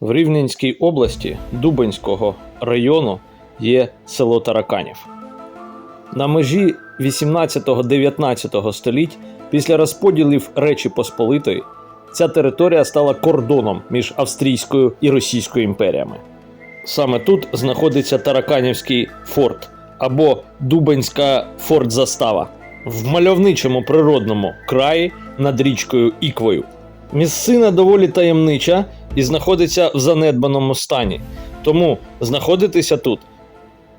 В Рівненській області Дубенського району є село Тараканів. На межі 18-19 століть, після розподілів Речі Посполитої, ця територія стала кордоном між Австрійською і Російською імперіями. Саме тут знаходиться Тараканівський форт або Дубенська фортзастава в мальовничому природному краї над річкою Іквою. Місцина доволі таємнича і знаходиться в занедбаному стані, тому знаходитися тут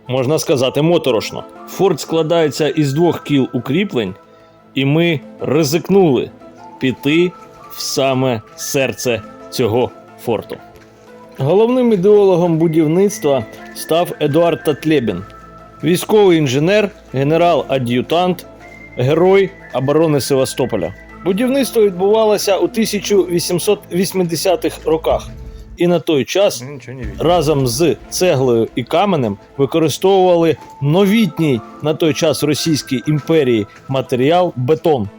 можна сказати моторошно. Форт складається із двох кіл укріплень, і ми ризикнули піти в саме серце цього форту. Головним ідеологом будівництва став Едуард Татлєбін, військовий інженер, генерал-ад'ютант, герой оборони Севастополя. Будівництво відбувалося у 1880-х роках, і на той час видел. разом з цеглою і каменем використовували новітній на той час Російській імперії матеріал бетон.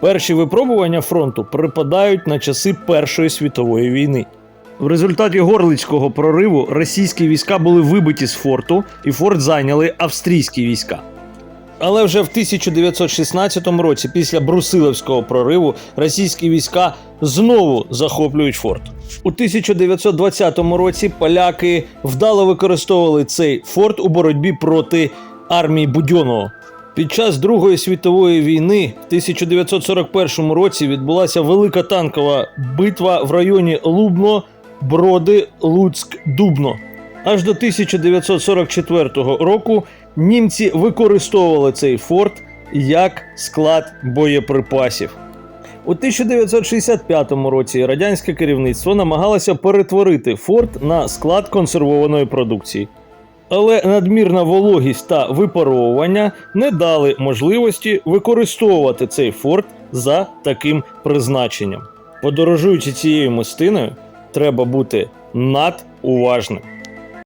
Перші випробування фронту припадають на часи Першої світової війни. В результаті Горлицького прориву російські війська були вибиті з форту, і форт зайняли австрійські війська. Але вже в 1916 році, після Брусиловського прориву, російські війська знову захоплюють форт. У 1920 році поляки вдало використовували цей форт у боротьбі проти армії Будьонного. Під час Другої світової війни в 1941 році відбулася велика танкова битва в районі Лубно, Броди, Луцьк, Дубно. Аж до 1944 року німці використовували цей форт як склад боєприпасів. У 1965 році радянське керівництво намагалося перетворити форт на склад консервованої продукції. Але надмірна вологість та випаровування не дали можливості використовувати цей форт за таким призначенням. Подорожуючи цією мостиною, треба бути надуважним.